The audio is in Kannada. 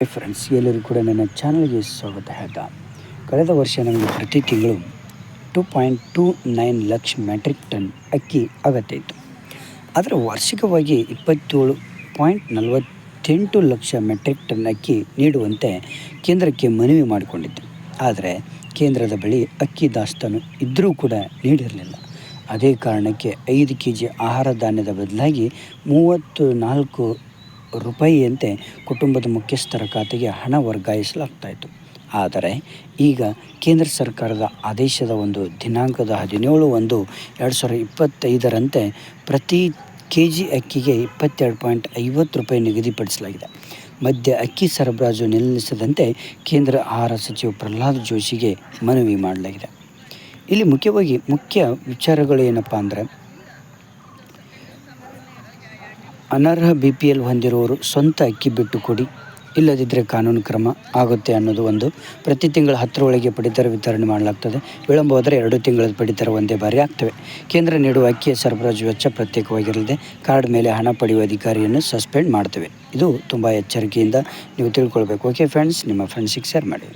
ಫ್ರೆಂಡ್ಸ್ ಎಲ್ಲರಿಗೂ ಕೂಡ ನನ್ನ ಚಾನಲ್ಗೆ ಸ್ವಾಗತ. ಹೇಳ್ತಾ ಕಳೆದ ವರ್ಷ ನಮಗೆ ಪ್ರತಿ ತಿಂಗಳು two point two nine lakh metric ton ಅಕ್ಕಿ ಅಗತ್ಯ ಇತ್ತು ಆದರೆ ವಾರ್ಷಿಕವಾಗಿ ಇಪ್ಪತ್ತೇಳು ಪಾಯಿಂಟ್ ನಲವತ್ತೆಂಟು ಲಕ್ಷ ಮೆಟ್ರಿಕ್ ಟನ್ ಅಕ್ಕಿ ನೀಡುವಂತೆ ಕೇಂದ್ರಕ್ಕೆ ಮನವಿ ಮಾಡಿಕೊಂಡಿತ್ತು ಆದರೆ ಕೇಂದ್ರದ ಬಳಿ ಅಕ್ಕಿ ದಾಸ್ತಾನು ಇದ್ದರೂ ಕೂಡ ನೀಡಿರಲಿಲ್ಲ. ಅದೇ ಕಾರಣಕ್ಕೆ ಐದು ಕೆ ಜಿ ಆಹಾರ ಧಾನ್ಯದ ಬದಲಾಗಿ ಮೂವತ್ತು ನಾಲ್ಕು ರೂಪಾಯಿಯಂತೆ ಕುಟುಂಬದ ಮುಖ್ಯಸ್ಥರ ಖಾತೆಗೆ ಹಣ ವರ್ಗಾಯಿಸಲಾಗ್ತಾಯಿತ್ತು. ಆದರೆ ಈಗ ಕೇಂದ್ರ ಸರ್ಕಾರದ ಆದೇಶದ ಒಂದು ದಿನಾಂಕದ ಹದಿನೇಳು ಒಂದು ಎರಡು ಸಾವಿರದ ಇಪ್ಪತ್ತೈದರಂತೆ ಪ್ರತಿ ಕೆ ಜಿ ಅಕ್ಕಿಗೆ ಇಪ್ಪತ್ತೆರಡು ಪಾಯಿಂಟ್ ಐವತ್ತು ರೂಪಾಯಿ ನಿಗದಿಪಡಿಸಲಾಗಿದೆ. ಮಧ್ಯ ಅಕ್ಕಿ ಸರಬರಾಜು ನಿಲ್ಲಿಸದಂತೆ ಕೇಂದ್ರ ಆಹಾರ ಸಚಿವ ಪ್ರಹ್ಲಾದ್ ಜೋಶಿಗೆ ಮನವಿ ಮಾಡಲಾಗಿದೆ. ಇಲ್ಲಿ ಮುಖ್ಯವಾಗಿ ಮುಖ್ಯ ವಿಚಾರಗಳು ಏನಪ್ಪ ಅಂದರೆ ಅನರ್ಹ ಬಿ ಪಿ ಎಲ್ ಹೊಂದಿರುವವರು ಸ್ವಂತ ಅಕ್ಕಿ ಬಿಟ್ಟು ಕೊಡಿ. ಇಲ್ಲದಿದ್ದರೆ ಕಾನೂನು ಕ್ರಮ ಆಗುತ್ತೆ ಅನ್ನೋದು ಒಂದು ಪ್ರತಿ ತಿಂಗಳ ಹತ್ತರೊಳಗೆ ಪಡಿತರ ವಿತರಣೆ ಮಾಡಲಾಗ್ತದೆ. ವಿಳಂಬವಾದರೆ ಎರಡು ತಿಂಗಳ ಪಡಿತರ ಒಂದೇ ಬಾರಿ ಆಗ್ತವೆ. ಕೇಂದ್ರ ನೀಡುವ ಅಕ್ಕಿಯ ಸರಬರಾಜು ವೆಚ್ಚ ಪ್ರತ್ಯೇಕವಾಗಿರಲಿದೆ. ಕಾರ್ಡ್ ಮೇಲೆ ಹಣ ಪಡೆಯುವ ಅಧಿಕಾರಿಯನ್ನು ಸಸ್ಪೆಂಡ್ ಮಾಡ್ತೇವೆ. ಇದು ತುಂಬ ಎಚ್ಚರಿಕೆಯಿಂದ ನೀವು ತಿಳ್ಕೊಳ್ಬೇಕು. ಓಕೆ ಫ್ರೆಂಡ್ಸ್ ನಿಮ್ಮ ಫ್ರೆಂಡ್ಸಿಗೆ ಶೇರ್ ಮಾಡಿ.